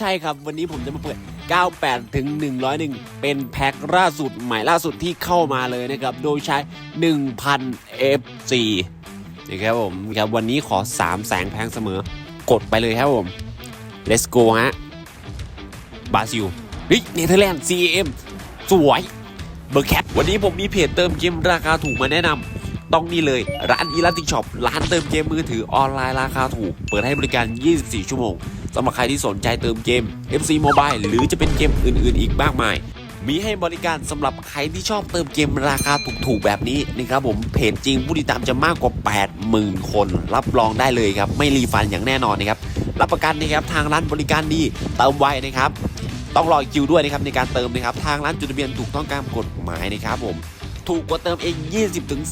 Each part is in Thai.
ใช่ครับ วันนี้ผมจะมาเปิด 98 ถึง 101 เป็นแพ็คล่าสุดใหม่ล่าสุดที่เข้ามาเลยนะครับ โดยใช้ 1,000 FC นะครับผมครับวันนี้ขอ 3 แสงแพงเสมอกดไปเลยครับผม let's go ฮะบราซิลเฮ้ยเนเธอร์แลนด์ CAM สวยเบอร์แคปวันนี้ผมมีเพจเติมเกมราคาถูกมาแนะนำต้องนี่เลย ร้านอีลาติกช็อปร้านเติมเกมมือถือออนไลน์ราคาถูก เปิดให้บริการ 24 ชั่วโมง สำหรับใครที่สนใจเติมเกม FC Mobile หรือจะเป็นเกมอื่นๆ อีกมากมาย มีให้บริการสำหรับใครที่ชอบเติมเกมราคาถูกๆ แบบนี้นะครับผมเพจจริงผู้ติดตามจะมากกว่า 80,000 คน รับรองได้เลยครับ ไม่รีฟันอย่างแน่นอนนะครับรับประกันนะครับทางร้านบริการดีเติมไวนะครับต้องรอคิวด้วยนะครับในการเติมนะครับทางร้านจดทะเบียนถูกต้องตามกฎหมายนะครับผมถูกกว่าเติมเอง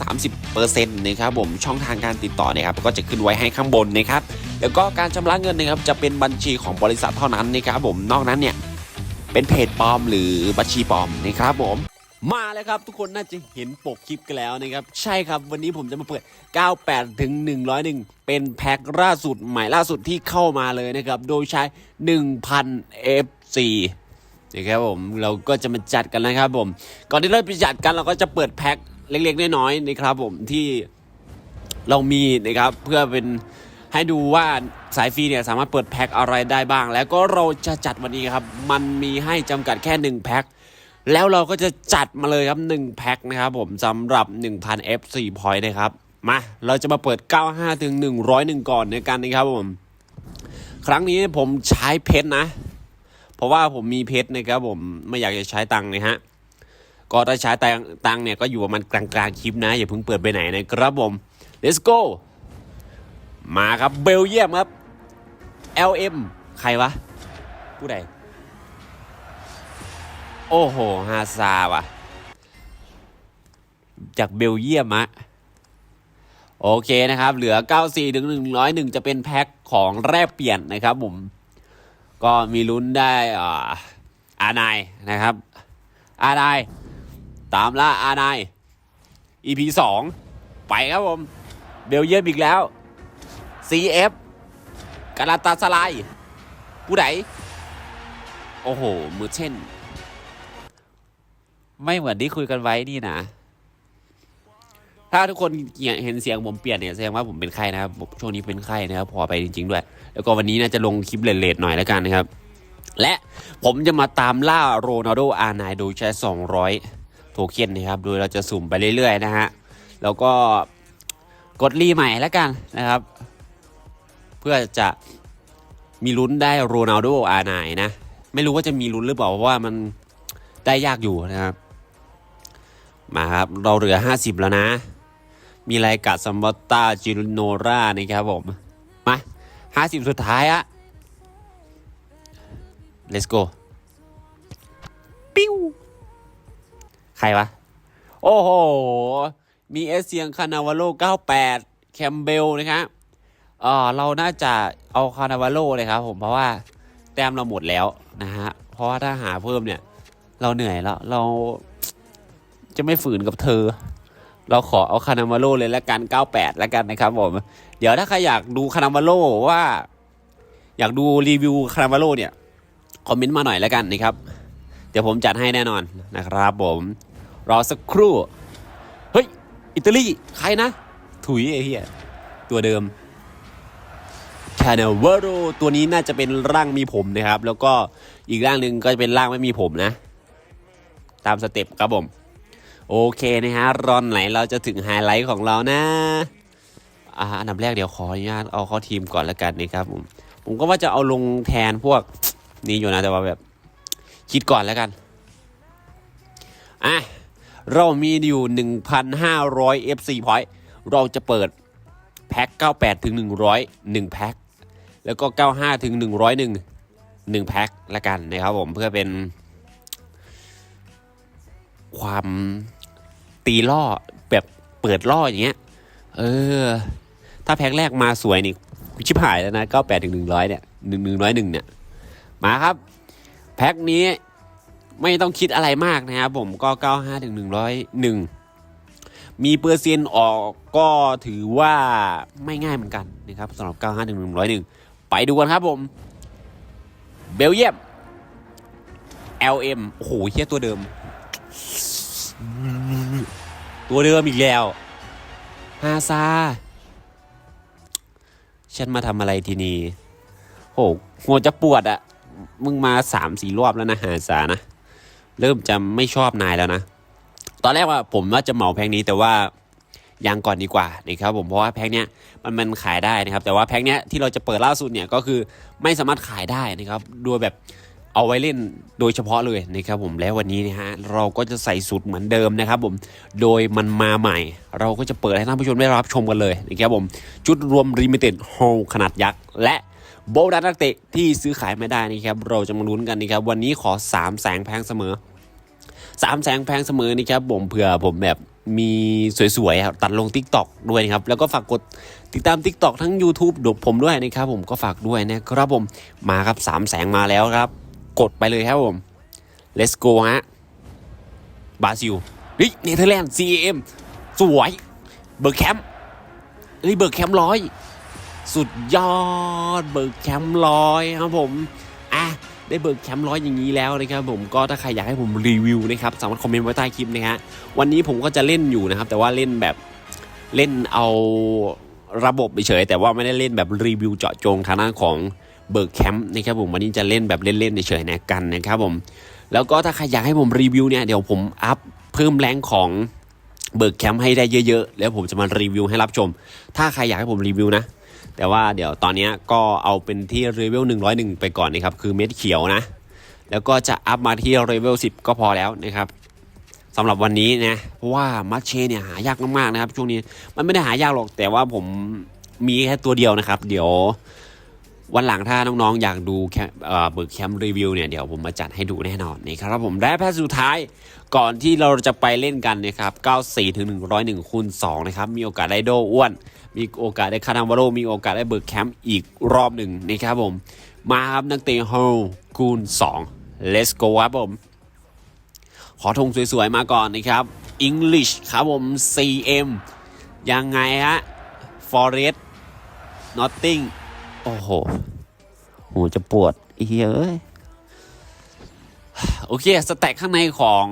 20-30%นะครับผมช่องทางการติดต่อนะครับก็จะขึ้นไว้ให้ข้างบนนะครับ แล้วก็การชำระเงินนะครับจะเป็นบัญชีของบริษัทเท่านั้นนะครับผมนอกนั้นเนี่ยเป็นเพจปลอมหรือบัญชีปลอมนะครับผมมาแล้วครับ ทุกคนน่าจะเห็นปกคลิปกันแล้วนะครับ ใช่ครับวันนี้ผมจะมาเปิด 98 ถึง 101 เป็นแพ็คล่าสุดใหม่ล่าสุดที่เข้ามาเลยนะครับ โดยใช้ 1,000 FC นะครับผมเราก็จะมาจัดกันนะครับผม ก่อนที่เราไปจัดกันเราก็จะเปิดแพ็คเล็กๆ น้อยๆนะครับผมที่เรามีนะครับเพื่อเป็น ให้ดูว่าสายฟรีเนี่ยสามารถเปิดแพ็คอะไรได้บ้าง แล้วก็เราจะจัดวันนี้ครับ มันมีให้จำกัดแค่ 1 แพ็คแล้วเราก็จะจัดมาเลยครับ 1 แพ็คนะครับผมสำหรับ 1,000 F4 point นะครับ มา เราจะมาเปิด 95 ถึง 101 ก่อนในกันนะครับผม ครั้งนี้ผมใช้เพชรนะ เพราะว่าผมมีเพชรนะครับผมไม่อยากจะใช้ตังค์นะฮะก็ถ้าใช้ตังค์ตังค์เนี่ยก็อยู่ประมาณกลางๆคลิปนะ อย่าเพิ่งเปิดไปไหนนะครับผม let's go มาครับเบลเยียมครับ LM ใครวะ ผู้ใด โอ้โห ฮาซาว่ะ จากเบลเยียมอะโอเคนะครับ เหลือ 94ถึง101 จะเป็นแพ็คของแรกเปลี่ยนนะครับผม ก็มีลุ้นได้อ่าอานายนะครับ อานาย ตามล่าอานาย EP สองไปครับผม เบลเยียมอีกแล้ว CF กาลาตาสลายผู้ใดโอ้โห มือเช่น ไม่เหมือนที่คุยกันไว้นี่นะ ถ้าทุกคนเห็นเสียงผมเปลี่ยนเนี่ยแสดงว่าผมเป็นไข้นะครับช่วงนี้เป็นไข้นะครับพอไปจริง ๆ ด้วย แล้วก็วันนี้น่าจะลงคลิปเลทๆหน่อยแล้วกันนะครับ และผมจะมาตามล่าโรนัลโดอาร์ไนโดยใช้ 200 โทเค็นนะครับ โดยเราจะสุ่มไปเรื่อยๆนะฮะ แล้วก็กดรีใหม่แล้วกันนะครับ เพื่อจะมีลุ้นได้โรนัลโดอาร์ไนนะ ไม่รู้ว่าจะมีลุ้นหรือเปล่าเพราะว่ามันได้ยากอยู่นะครับ มาครับ เราเหลือ 50 แล้วนะ มีรายกัดซัมบอตตาจิโนรานะครับผม มา 50 สุดท้ายอะ let's go ปิ้ว ใครวะ โอ้โห มีเอสเซียงคานาวาโล 98 แคมเบลนะครับ เออเราน่าจะเอาคานาวาโลเลยครับผมเพราะว่าแต้มเราหมดแล้วนะฮะเพราะว่าถ้าหาเพิ่มเนี่ย เราเหนื่อยแล้วเราจะไม่ฝืนกับเธอ เราขอเอาคานามาโลเลยละกัน 98 แล้วกันนะครับผม เดี๋ยวถ้าใครอยากดูคานามาโลว่า อยากดูรีวิวคานามาโลเนี่ย คอมเมนต์มาหน่อยแล้วกันนะครับ เดี๋ยวผมจัดให้แน่นอนนะครับผม รอสักครู่ เฮ้ย อิตาลี ใครนะ ถุยไอ้เหี้ยตัวเดิม คานาเวโรตัวนี้น่าจะเป็นร่างมีผมนะครับ แล้วก็อีกร่างหนึ่งก็จะเป็นร่างไม่มีผมนะ ตามสเต็ปครับผม โอเคนะฮะรอนไหนเราจะถึงไฮไลท์ของเรานะอ่าอันดับแรกเดี๋ยวขออนุญาตเอาเข้าทีมก่อนแล้วกันนะครับผมผมก็ว่าจะเอาลงแทนพวกนี้อยู่นะแต่ว่าแบบคิดก่อนแล้วกันอะเรามีอยู่ 1,500 FC point เราจะเปิดแพ็ค98ถึง100 1แพ็ค แล้วก็ 95 ถึง 101 1 แพ็คละกันนะครับผมเพื่อเป็น ความตีล่อแบบเปิดล่ออย่างเงี้ย เออ ถ้าแพ็คแรกมาสวยนี่ชิบหายแล้วนะ 98ถึง100 เนี่ย 1 101 เนี่ย มาครับ แพ็คนี้ไม่ต้องคิดอะไรมากนะครับผมก็ 95ถึง101 มีเปอร์เซ็นต์ออกก็ถือว่าไม่ง่ายเหมือนกันนะครับสำหรับ 95ถึง101 ไปดูกันครับผม เบลเยียม LM โอ้โหเฮียตัวเดิม ตัวเดิมอีกแล้วฮาซา ฉันมาทำอะไรที่นี่โหหัวจะปวดอะมึงมาสามสี่รอบแล้วนะฮาซานะ เริ่มจะไม่ชอบนายแล้วนะ ตอนแรกว่าผมว่าจะเหมาแพ็กนี้แต่ว่า ยังก่อนดีกว่านะครับผมเพราะว่าแพ็กเนี้ยมันมันขายได้นะครับ แต่ว่าแพ็กเนี้ยที่เราจะเปิดล่าสุดเนี่ยก็คือไม่สามารถขายได้นะครับโดยแบบเอาไว้เล่นโดยเฉพาะเลยนะครับผมแล้ววันนี้นะฮะเราก็จะใส่สูตรเหมือนเดิมนะครับผมโดยมันมาใหม่ เราก็จะเปิดให้ท่านผู้ชมได้รับชมกันเลยนะครับผมชุดรวมริมิเต็ดโฮขนาดยักษ์และโบนัสนักเตะที่ซื้อขายไม่ได้นะครับเราจะมาลุ้นกันนะครับวันนี้ขอ 3 แสงแพงเสมอสามแสงแพงเสมอนี่ครับผมเผื่อผมแบบ มีสวยๆครับตัดลง Tik t o อกด้วยนะครับ แล้วก็ฝากกดติดตาม Tik t o อกทั้ง YouTube ดผมด้วยนะครับผมก็ฝากด้วยนะครับผมมาครับสามแสงมาแล้วครับ กดไปเลยครับผม let's go ฮะบราซิลเฮ้ยเนเธอร์แลนด์ CAM สวยเบิร์แคมป์เฮ้ยเบิร์แคมป์ร้อยสุดยอดเบิร์แคมป์ร้อยครับผม ได้เบิกแคมป์ร้อยอย่างนี้แล้วนะครับผมก็ถ้าใครอยากให้ผมรีวิวนะครับสามารถคอมเมนต์ไว้ใต้คลิปนะฮะวันนี้ผมก็จะเล่นอยู่นะครับ แต่ว่าเล่นแบบเล่นเอาระบบเฉยแต่ว่าไม่ได้เล่นแบบรีวิวเจาะจงทางด้านของเบิร์กแคมป์นะครับผมวันนี้จะเล่นแบบเล่นๆเฉยๆนะกันนะครับผมแล้วก็ถ้าใครอยากให้ผมรีวิวเนี่ยเดี๋ยวผมอัพเพิ่มแรงของเบิร์กแคมป์ให้ได้เยอะๆ แล้วผมจะมารีวิวให้รับชม ถ้าใครอยากให้ผมรีวิวนะ แต่ว่าเดี๋ยวตอนนี้ก็เอาเป็นที่เลเวล101 ไปก่อนนะครับ คือเม็ดเขียวนะ แล้วก็จะอัพมาที่เลเวล10 ก็พอแล้วนะครับสำหรับวันนี้นะ เพราะว่ามัชเชเนี่ยหายากมากๆนะครับ ช่วงนี้มันไม่ได้หายากหรอกแต่ว่าผมมีแค่ตัวเดียวนะครับ เดี๋ยว วันหลังถ้าน้องๆ อยากดูเบิร์กแคมป์รีวิวเนี่ย เดี๋ยวผมมาจัดให้ดูแน่นอนนะครับผมและแพทย์สุดท้ายก่อนที่เราจะไปเล่นกันนะครับ 94ถึง101คูณ2นะครับ มีโอกาสได้โดอ้วน มีโอกาสได้คานามาโรมีโอกาสได้เบิร์กแคมป์อีกรอบหนึ่งนะครับผม มาครับนักเตะโฮคูณ 2 let's go ครับผม ขอธงสวยๆ มาก่อนนะครับ English ครับผม CM ยังไงฮะ Forest Notting อ้โหโหจะปวดเฮ้ยเอ้ย โอเค สแต็กข้างในของ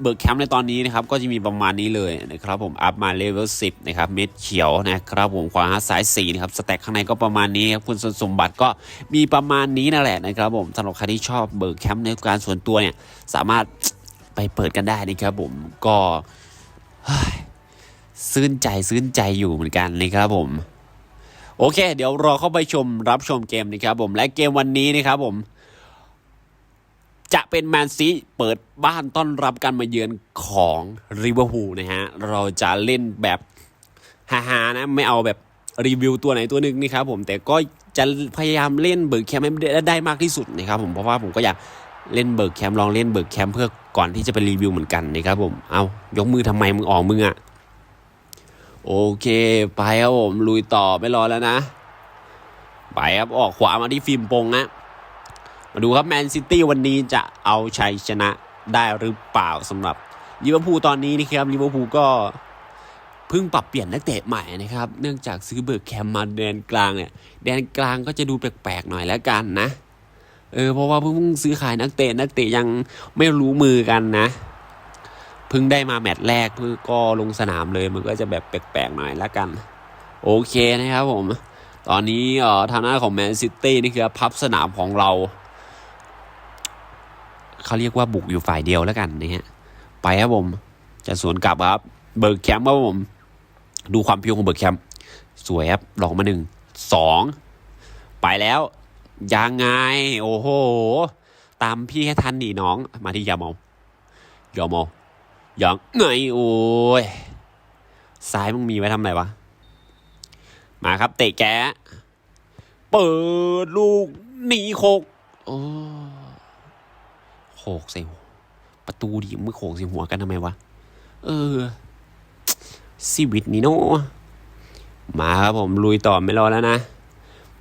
เบิร์กแคมป์ในตอนนี้นะครับ ก็จะมีประมาณนี้เลยนะครับผม อัพมาเลเวล 10 นะครับ เม็ดเขียวนะครับผมขวาซ้าย4นะครับ สแต็กข้างในก็ประมาณนี้ครับ คุณสมบัติก็มีประมาณนี้นั่นแหละนะครับผมสำหรับใครที่ชอบเบิร์กแคมป์ในการส่วนตัวเนี่ย สามารถไปเปิดกันได้นะครับผม ก็เฮ้ยซื่นใจซื่นใจอยู่เหมือนกันนะครับผม โอเค เดี๋ยวรอเข้าไปชมรับชมเกมนะครับผมและเกมวันนี้นะครับผม จะเป็นแมนซีเปิดบ้านต้อนรับการมาเยือนของริเวอร์พูลนะฮะ เราจะเล่นแบบฮาๆนะ ไม่เอาแบบรีวิวตัวไหนตัวหนึ่งนี่ครับผมแต่ก็จะพยายามเล่นเบิร์กแคมป์ให้ได้ได้มากที่สุดนะครับผมเพราะว่าผมก็อยากเล่นเบิร์กแคมป์ลองเล่นเบิร์กแคมป์เพื่อก่อนที่จะไปรีวิวเหมือนกันนะครับผมเอายกมือทำไมมึงออกมืออะ โอเค ไปครับผม ลุยต่อไม่รอแล้วนะ ไปครับ ออกขวามาที่ฟิล์มปงนะมาดูครับแมนซิตี้วันนี้จะเอาชัยชนะได้หรือเปล่าสำหรับลิเวอร์พูลตอนนี้นะครับลิเวอร์พูลก็เพิ่งปรับเปลี่ยนนักเตะใหม่นะครับ เนื่องจากซื้อเบิร์กแคมมาแดนกลางเนี่ย แดนกลางก็จะดูแปลกๆหน่อยแล้วกันนะ เออเพราะว่าเพิ่งซื้อขายนักเตะนักเตะยังไม่รู้มือกันนะ เพิ่งได้มาแมตช์แรกเพิ่งก็ลงสนามเลยมันก็จะแบบแปลกๆหน่อยแล้วกัน โอเคนะครับผม ตอนนี้เอ่อทางหน้าของแมนซิตี้นี่คือพับสนามของเราเขาเรียกว่าบุกอยู่ฝ่ายเดียวแล้วกันนะฮะไปครับผม จะสวนกลับครับ เบิร์กแคมป์ครับผม ดูความพียวของเบิร์กแคมป์สวยครับหลอกมาหนึ่งสองไปแล้วยังไง โอ้โห ตามพี่ให้ทันดิน้องมาที่ยาเมายาเมายังไงโอ้ยซ้ายมึงมีไว้ทำอะไรวะ มาครับ เตะแกะเปิดลูกหนีโคกโอ้โขกใส่หัวประตูดิมึงโขกใส่หัวกันทำไมวะ เออชีวิตนี่เนาะมาครับผมลุยต่อไม่รอแล้วนะ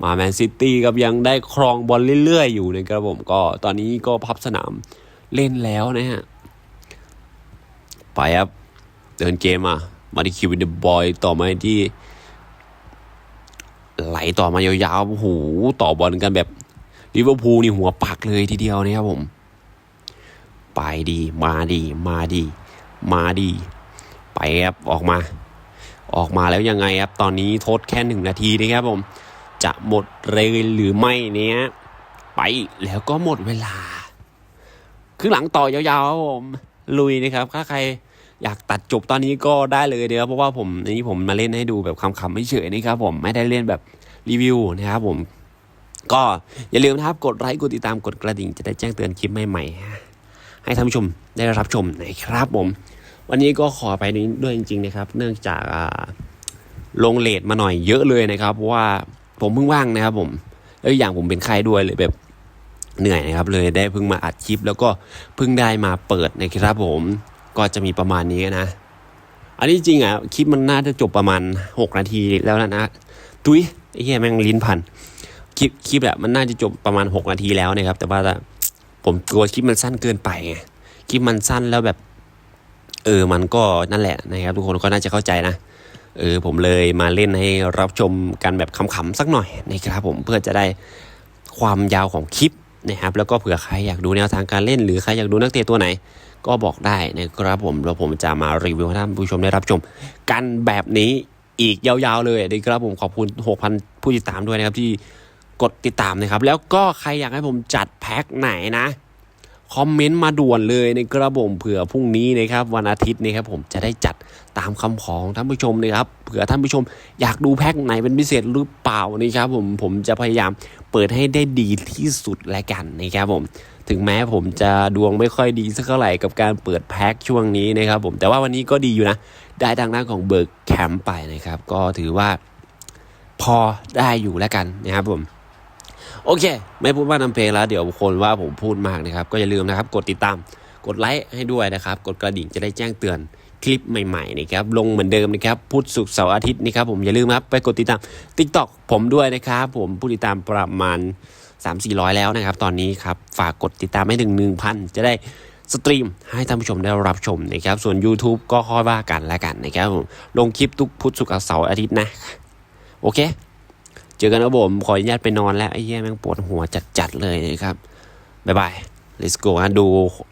มาแมนซิตี้ครับยังได้ครองบอลเรื่อยๆ อยู่นะครับผมก็ตอนนี้ก็พับสนามเล่นแล้วนะฮะ ไปครับ เดินเกมอะ มาที่คิววินเดบอยต่อมาที่ ไหลต่อมายาวๆโอ้โหต่อบอลกันแบบลิเวอร์พูลนี่หัวปักเลยทีเดียวนะครับผม ไปดีมาดี มาดี มาดี ไปครับออกมา ออกมาแล้วยังไงครับ ตอนนี้ทดแค่หนึ่งนาทีนะครับผม จะหมดเลยหรือไม่เนี้ยไปแล้วก็หมดเวลาครึ่งหลังต่อยาวๆครับผมลุยนะครับ ถ้าใคร อยากตัดจบตอนนี้ก็ได้เลยเดี๋ยวเพราะว่าผมนี้ผมมาเล่นให้ดูแบบคำๆไม่เฉยๆนะครับผมไม่ได้เล่นแบบรีวิวนะครับผม ก็อย่าลืมนะครับกดไลค์กดติดตามกดกระดิ่งจะได้แจ้งเตือนคลิปใหม่ๆให้ท่านผู้ชมได้รับชมนะครับผม วันนี้ก็ขอไปนี้ด้วยจริงๆนะครับ เนื่องจากลงเลทมาหน่อยเยอะเลยนะครับเพราะว่าผมเพิ่งว่างนะครับ ผมแล้วอีกอย่างผมเป็นไข้ด้วยเลยแบบเหนื่อยนะครับเลยได้เพิ่งมาอัดคลิปแล้วก็เพิ่งได้มาเปิดนะครับผม ก็จะมีประมาณนี้นะ อันนี้จริงอะคลิปมันน่าจะจบประมาณ 6 นาทีแล้วนะทุยไอ้เหี้ยแม่งลิ้นพันคลิปคลิปแหละมันน่าจะจบประมาณ 6 นาทีแล้วนะครับ แต่ว่าผมกลัวคลิปมันสั้นเกินไปไงคลิปมันสั้นแล้วแบบ เออมันก็นั่นแหละนะครับ ทุกคนก็น่าจะเข้าใจนะเออผมเลยมาเล่นให้รับชมกันแบบขำๆสักหน่อยนะครับผมเพื่อจะได้ความยาวของคลิปนะครับ แล้วก็เผื่อใครอยากดูแนวทางการเล่น หรือใครอยากดูนักเตะตัวไหน ก็บอกได้นะครับผมแล้วผมจะมารีวิวให้ท่านผู้ชมได้รับชม กันแบบนี้อีกยาวๆเลยนะครับผมขอบคุณ 6,000 ผู้ติดตามด้วยนะครับที่กดติดตามนะครับ แล้วก็ใครอยากให้ผมจัดแพ็คไหนนะคอมเมนต์มาด่วนเลยในกระผมเผื่อพรุ่งนี้นะครับวันอาทิตย์นะครับผมจะได้จัดตามคำขอของท่านผู้ชมนะครับเผื่อท่านผู้ชม อยากดูแพ็คไหนเป็นพิเศษหรือเปล่านะครับผมผมจะพยายามเปิดให้ได้ดีที่สุดและกันนะครับผม ถึงแม้ผมจะดวงไม่ค่อยดีสักเท่าไหร่กับการเปิดแพ็คช่วงนี้นะครับผมแต่ว่าวันนี้ก็ดีอยู่นะ ได้ทางด้านของเบิร์กแคมป์ไปนะครับ ก็ถือว่าพอได้อยู่แล้วกันนะครับผมโอเค ไม่พูดว่านำเพลงแล้ว เดี๋ยวคนว่าผมพูดมากนะครับ ก็อย่าลืมนะครับ กดติดตาม กดไลค์ให้ด้วยนะครับ กดกระดิ่งจะได้แจ้งเตือนคลิปใหม่ๆนะครับ ลงเหมือนเดิมนะครับพุธศุกร์เสาร์อาทิตย์นะครับผมอย่าลืมครับไปกดติดตาม t ิ k t o k ผมด้วยนะครับ ผมผู้ติดตามประมาณ 3 4 0 0 แล้วนะครับ ตอนนี้ครับ ฝากกดติดตามให้ถึง 1,000 จะได้สตรีมให้ท่านผู้ชมได้รับชมนะครับ ส่วน YouTube ก็ค่อยว่ากันแล้วกันนะครับผมลงคลิปทุกพุธศุกร์เสาร์อาทิตย์นะ โอเค เจอกันครับผม ขออนุญาตไปนอนแล้ว ไอ้แย่แม่งปวดหัวจัดๆเลยนะครับบ๊ายบาย let's go นะดู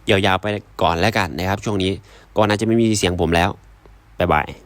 ยาวๆไปก่อนแล้วกันนะครับ ช่วงนี้ก็น่าจะไม่มีเสียงผมแล้วบ๊ายบาย